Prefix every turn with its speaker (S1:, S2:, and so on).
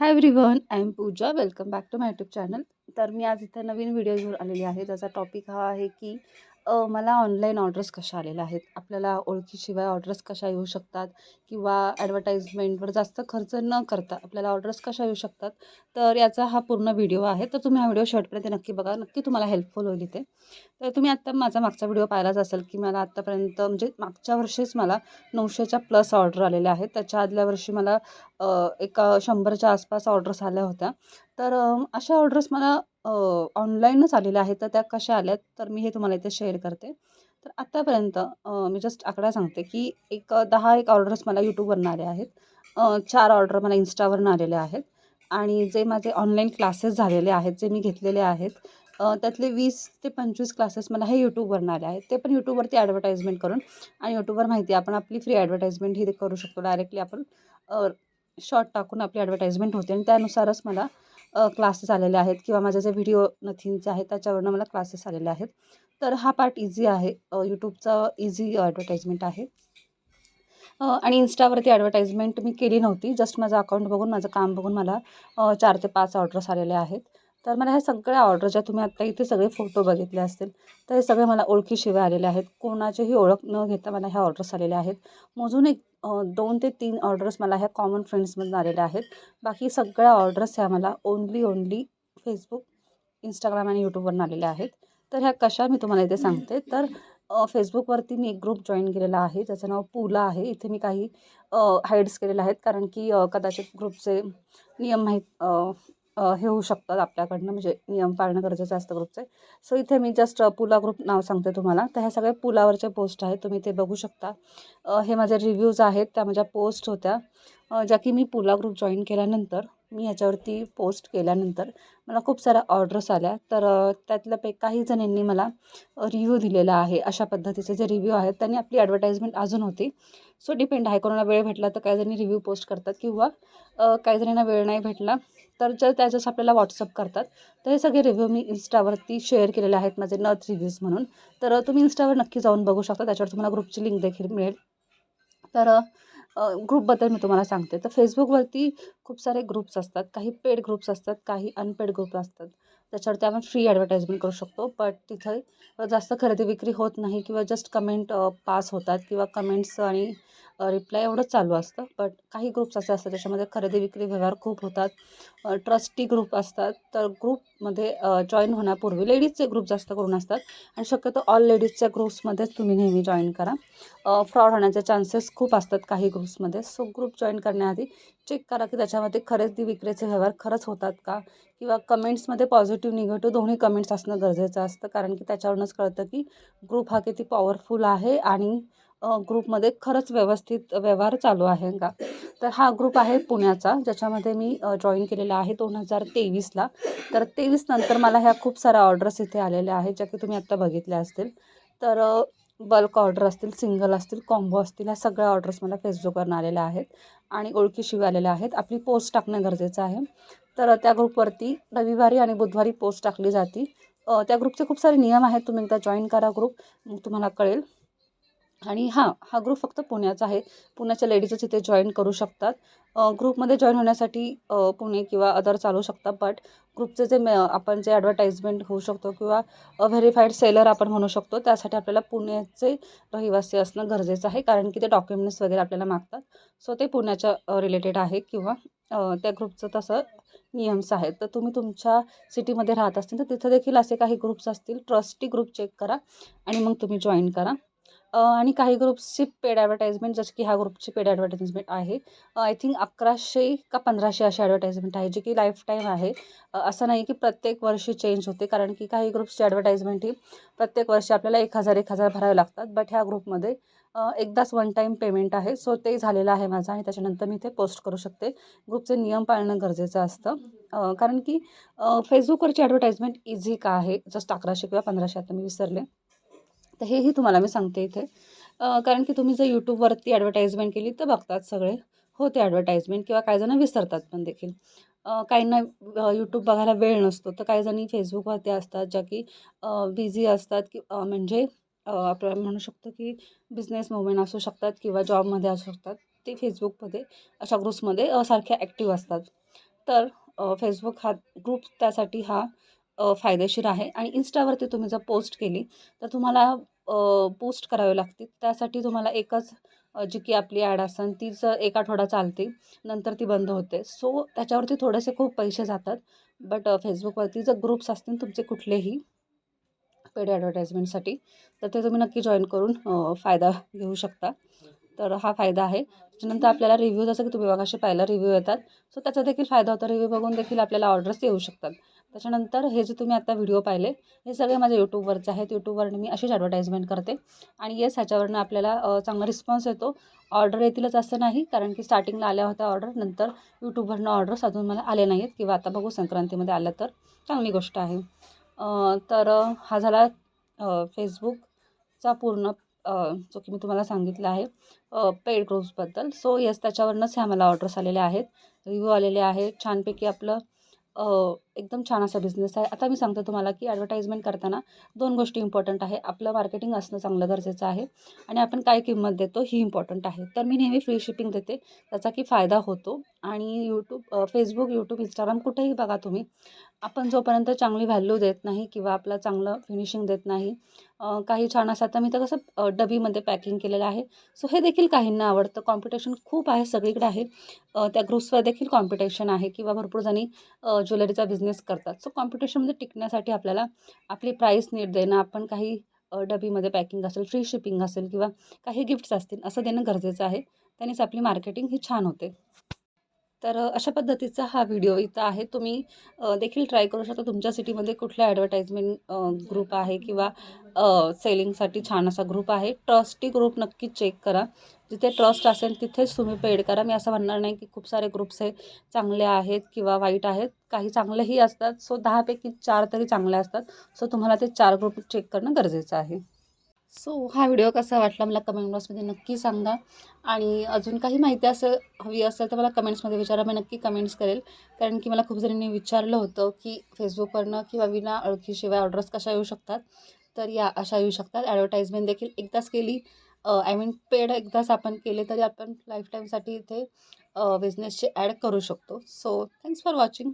S1: Hi everyone I am Puja welcome back to my YouTube channel तर मी आज इथं नवीन व्हिडिओ घेऊन आलेली आहे. ज्याचा टॉपिक हा आहे की मला ऑनलाईन ऑर्डर्स कशा आलेल्या आहेत? आपल्याला ओळखीशिवाय ऑर्डर्स कशा येऊ शकतात? किंवा ॲडव्हर्टाईजमेंटवर जास्त खर्च न करता आपल्याला ऑर्डर्स कशा येऊ शकतात? तर याचा हा पूर्ण व्हिडिओ आहे. तर तुम्ही हा व्हिडिओ शॉर्टपर्यंत नक्की बघा. नक्की तुम्हाला हेल्पफुल होईल इथे. तर तुम्ही आत्ता माझा मागचा व्हिडिओ पाहिलाच असेल की मला आत्तापर्यंत म्हणजे मागच्या वर्षीच मला नऊशेच्या प्लस ऑर्डर आलेल्या आहेत. त्याच्या आदल्या वर्षी मला एका एक शंभरच्या आसपास ऑर्डर्स आल्या होत्या. तर अशा ऑर्डर्स मला ऑनलाईनच आलेल्या आहेत. तर त्या कशा आल्यात? तर मी हे तुम्हाला इथे शेअर करते. तर आत्तापर्यंत मी जस्ट आकडा सांगते की एक दहा एक ऑर्डर्स मला यूट्यूबवरनं आले आहेत. चार ऑर्डर मला इन्स्टावरनं आलेले आहेत. आणि जे माझे ऑनलाईन क्लासेस झालेले आहेत जे मी घेतलेले आहेत त्यातले वीस ते पंचवीस क्लासेस मला हे यूट्यूबवरनं आले आहेत. ते पण यूट्यूबवरती ॲडव्हर्टाईजमेंट करून आणि यूट्यूबवर माहिती आहे आपण आपली फ्री ॲडव्हर्टाईजमेंट ही ते करू शकतो डायरेक्टली आपण. शॉर्ट टाकून आपली ॲडव्हर्टाईजमेंट होते आणि त्यानुसारच मला क्लासेस आलेले आहेत किंवा माझे जे व्हिडिओ नथिंगचे आहेत त्याच्यावरनं मला क्लासेस आलेले आहेत. तर हा पार्ट इझी आहे. यूट्यूबचा इझी ॲडव्हर्टाईजमेंट आहे. आणि इन्स्टावरती ॲडव्हर्टाईजमेंट मी केली नव्हती. जस्ट माझं अकाउंट बघून माझं काम बघून मला चार ते पाच ऑर्डर्स आलेले आहेत. तर मला ह्या सगळ्या ऑर्डर ज्या तुम्ही आत्ता इथे सगळे फोटो बघितले असतील तर हे सगळे मला ओळखीशिवाय आलेले आहेत. कोणाचीही ओळख न घेता मला ह्या ऑर्डर्स आलेल्या आहेत. मोजून एक दोन ते तीन ऑर्डर्स मला ह्या कॉमन फ्रेंड्समधून आलेल्या आहेत. बाकी सगळ्या ऑर्डर्स ह्या मला ओनली ओनली फेसबुक इंस्टाग्राम आणि यूट्यूबवरून आलेल्या आहेत. तर ह्या कशा मी तुम्हाला इथे सांगते. तर फेसबुकवरती मी एक ग्रुप जॉईन केलेला आहे. त्याचं नाव पुला आहे. इथे मी काही हाईड्स केलेले आहेत. कारण की कदाचित ग्रुपचे नियम माहीत हे होऊ शकतात आपल्याकडनं म्हणजे नियम पाळणं गरजेचं असतं ग्रुपचे. सो इथे मी जस्ट पुला ग्रुप नाव सांगते तुम्हाला. तर ह्या सगळ्या पुलावरच्या पोस्ट आहेत तुम्ही ते बघू शकता. हे माझे रिव्ह्यूज आहेत त्या माझ्या पोस्ट होत्या. ज्या की मी पुला ग्रुप जॉईन केल्यानंतर मी याच्यावरती पोस्ट केल्यानंतर मला खूप साऱ्या ऑर्डर्स आल्या. तर त्यातल्या पे काही जणांनी मला रिव्ह्यू दिलेला आहे अशा पद्धतीचे जे रिव्ह्यू आहेत त्यांनी आपली ॲडव्हर्टाईजमेंट अजून होती. सो डिपेंड आहे. कोणाला वेळ भेटला तर काही जणी रिव्ह्यू पोस्ट करतात किंवा काही जणींना वेळ नाही भेटला तर जर त्याच्यास आपल्याला व्हॉट्सअप करतात. तर हे सगळे रिव्ह्यू मी इन्स्टावरती शेअर केलेले आहेत माझे नथ रिव्ह्यूज म्हणून. तर तुम्ही इन्स्टावर नक्की जाऊन बघू शकता. त्याच्यावर तुम्हाला ग्रुपची लिंक देखील मिळेल. तर ग्रुपबद्दल मी तुम्हाला सांगते. तर फेसबुकवरती खूप सारे ग्रुप्स असतात. काही पेड ग्रुप्स असतात काही अनपेड ग्रुप असतात. त्याच्यावरती आपण फ्री ॲडव्हर्टाईजमेंट करू शकतो. बट तिथे जास्त खरेदी विक्री होत नाही किंवा जस्ट कमेंट पास होतात किंवा कमेंट्स आणि रिप्लाय एवढंच चालू असतं. बट काही ग्रुप्स असे असतात त्याच्यामध्ये खरेदी विक्री व्यवहार खूप होतात. ट्रस्टी ग्रुप असतात. तर ग्रुपमध्ये जॉईन होण्यापूर्वी लेडीजचे ग्रुप जास्त करून असतात. आणि शक्यतो ऑल लेडीजच्या ग्रुप्समध्येच तुम्ही नेहमी जॉईन करा. फ्रॉड होण्याचे चान्सेस खूप असतात काही ग्रुप्समध्ये सो ग्रुप जॉईन करण्याआधी चेक करा की त्याच्यामध्ये खरेदी विक्रीचे व्यवहार खरंच होतात का? किंवा कमेंट्समध्ये पॉझिटिव्ह निगेटिव्ह दोन्ही कमेंट्स असणं गरजेचं असतं. कारण की त्याच्यावरूनच कळतं की ग्रुप हा किती पॉवरफुल आहे आणि ग्रुपमध्ये खरंच व्यवस्थित व्यवहार चालू आहे का? तर हा ग्रुप आहे पुण्याचा ज्याच्यामध्ये मी जॉईन केलेला आहे दोन हजार तेवीसला. तर तेवीस नंतर मला ह्या खूप साऱ्या ऑर्डर्स इथे आलेल्या आहेत ज्या की तुम्ही आत्ता बघितल्या असतील. तर बल्क ऑर्डर असतील सिंगल असतील कॉम्बो असतील ह्या सगळ्या ऑर्डर्स मला फेसबुकवरून आलेल्या आहेत आणि ओळखीशिवाय आलेल्या आहेत. आपली पोस्ट टाकणं गरजेचं आहे. तर त्या ग्रुपवरती रविवारी आणि बुधवारी पोस्ट टाकली जाते. त्या ग्रुपचे खूप सारे नियम आहेत. तुम्ही एकदा जॉईन करा ग्रुप मग तुम्हाला कळेल. आणि हां हा ग्रुप फक्त पुण्याचा आहे. पुण्याच्या लेडीजच इथे जॉईन करू शकतात. ग्रुपमध्ये जॉईन होण्यासाठी पुणे किंवा अदर चालू शकतात. बट ग्रुपचे जे मे आपण जे ॲडव्हर्टाईजमेंट होऊ शकतो किंवा व्हेरीफाईड सेलर आपण म्हणू शकतो त्यासाठी आपल्याला पुण्याचे रहिवासी असणं गरजेचं आहे. कारण की ते डॉक्युमेंट्स वगैरे आपल्याला मागतात. सो ते पुण्याच्या रिलेटेड आहे किंवा त्या ग्रुपचं तसं नियम्स आहेत. तर तुम्ही तुमच्या सिटीमध्ये राहत असतील तर तिथं देखील असे काही ग्रुप्स असतील. ट्रस्टी ग्रुप चेक करा आणि मग तुम्ही जॉईन करा. आणि काही ग्रुप्सची पेड ॲडव्हर्टाईजमेंट जसं की ह्या ग्रुपची पेड ॲडव्हर्टाईजमेंट आहे. आय थिंक अकराशे का पंधराशे अशी ॲडव्हर्टाईजमेंट आहे जी की लाईफ टाईम आहे. असं नाही की प्रत्येक वर्षी चेंज होते कारण की काही ग्रुप्सची ॲडव्हर्टाईजमेंट ही प्रत्येक वर्षी आपल्याला एक हजार एक हजार भरावे लागतात. बट ह्या ग्रुपमध्ये एकदाच वन टाईम पेमेंट आहे. सो ते झालेलं आहे माझं आणि त्याच्यानंतर मी ते पोस्ट करू शकते. ग्रुपचे नियम पाळणं गरजेचं असतं. कारण की फेसबुकवरची ॲडव्हर्टाईजमेंट इझी का आहे? जस्ट अकराशे किंवा पंधराशे आता मी विसरले. तर हेही तुम्हाला मी सांगते इथे. कारण की तुम्ही जर यूट्यूबवरती ॲडव्हर्टाईजमेंट केली तर बघतात सगळे. होते ॲडव्हर्टाईजमेंट किंवा काही जणं विसरतात पण देखील. काहींना यूट्यूब बघायला वेळ नसतो. तर काही जणी फेसबुकवरती असतात ज्या की बिझी असतात की म्हणजे आपण म्हणू शकतो की बिझनेस मुवमेंट असू शकतात किंवा जॉबमध्ये असू शकतात. ते फेसबुकमध्ये अशा ग्रुप्समध्ये सारख्या ॲक्टिव्ह असतात. तर फेसबुक हा ग्रुप त्यासाठी हा फायदेशीर आहे. आणि इन्स्टावरती तुम्ही जर पोस्ट केली तर तुम्हाला पोस्ट करावे लागते त्यासाठी तुम्हाला एकच जी की आपली ॲड असेल तीच एक आठवडा चालते नंतर ती बंद होते. सो त्याच्यावरती थोडेसे खूप पैसे जातात. बट फेसबुकवरती जर ग्रुप्स असतील तुमचे कुठलेही पेड ॲडव्हर्टाईजमेंटसाठी तर ते तुम्ही नक्की जॉईन करून फायदा घेऊ शकता. तर हा फायदा आहे. त्याच्यानंतर आपल्याला रिव्ह्यू जसं की तुम्ही बघाशी पाहिला रिव्ह्यू येतात सो त्याचा देखील फायदा होता. रिव्ह्यू बघून देखील आपल्याला ऑर्डर्स येऊ शकतात. त्याच्यानंतर हे जे तुम्ही आता व्हिडिओ पाहिले हे सगळे माझ्या यूट्यूबवरचे आहेत. यूट्यूबवरनं मी अशीच ॲडव्हर्टाईजमेंट करते. आणि येस ह्याच्यावरनं आपल्याला चांगला रिस्पॉन्स येतो. ऑर्डर येतीलच असं नाही कारण की स्टार्टिंगला आल्या होत्या ऑर्डर नंतर यूट्यूबवरनं ऑर्डर्स अजून मला आले नाही आहेत किंवा आता बघू संक्रांतीमध्ये आलं तर. चांगली गोष्ट आहे. तर हा झाला फेसबुकचा पूर्ण जो की मी तुम्हाला सांगितलं आहे पेड ग्रुप्सबद्दल सो येस त्याच्यावरनंच ह्या मला ऑर्डर्स आलेल्या आहेत. रिव्ह्यू आलेले आहेत. छानपैकी आपलं एकदम छान असा बिझनेस आहे. आता मी सांगतो तुम्हाला की ॲडव्हर्टाईजमेंट करताना दोन गोष्टी इम्पॉर्टंट आहे. आपलं मार्केटिंग असणं चांगलं गरजेचं आहे आणि आपण काय किंमत देतो ही इम्पॉर्टंट आहे. तर मी नेहमी फ्री शिपिंग देते. त्याचा की फायदा होतो. आणि यूट्यूब फेसबुक यूट्यूब इंस्टाग्राम कुठेही बघा तुम्ही. आपण जोपर्यंत चांगली व्हॅल्यू देत नाही किंवा आपलं चांगलं फिनिशिंग देत नाही काही छान असं आता मी तर कसं डबीमध्ये पॅकिंग केलेलं आहे. सो हे देखील काहींना आवडतं. कॉम्पिटिशन खूप आहे सगळीकडे आहे. त्या ग्रुप्सवर देखील कॉम्पिटिशन आहे. किंवा भरपूर जणी ज्वेलरीचा बिझनेस करतात. सो कॉम्पिटिशनमध्ये टिकण्यासाठी आपल्याला आपली प्राईस नीट देणं आपण काही डबीमध्ये पॅकिंग असेल फ्री शिपिंग असेल किंवा काही गिफ्ट्स असतील असं देणं गरजेचं आहे. त्यानेच आपली मार्केटिंग ही छान होते. तर अशा पद्धतीचा हा व्हिडिओ इथं आहे. तुम्ही देखील ट्राय करू शकता. तुमच्या सिटीमध्ये कुठल्या ॲडव्हर्टाईजमेंट ग्रुप आहे किंवा सेलिंगसाठी छान असा ग्रुप आहे ट्रस्टी ग्रुप नक्की चेक करा. जिथे ट्रस्ट असेल तिथेच तुम्ही पेड करा. मी असं म्हणणार नाही की खूप सारे ग्रुप्स हे चांगले आहेत किंवा वाईट आहेत. काही चांगलेही असतात. सो दहापैकी चार तरी चांगले असतात. सो तुम्हाला ते चार ग्रुप चेक करणं गरजेचं आहे. सो हा व्हिडिओ कसा वाटला मला कमेंट बॉक्समध्ये नक्की सांगा. आणि अजून काही माहिती असं हवी असेल तर मला कमेंट्समध्ये विचारा. मी नक्की कमेंट्स करेल. कारण की मला खूप जणांनी विचारलं होतं की फेसबुकवरनं किंवा विना ओळखीशिवाय ऑर्डर्स कशा येऊ शकतात? तर या अशा येऊ शकतात. ॲडव्हर्टाईजमेंट देखील एकदाच केली. आय मीन पेड एकदाच आपण केले तरी आपण लाईफ टाईमसाठी इथे बिझनेसचे ॲड करू शकतो. So thanks for watching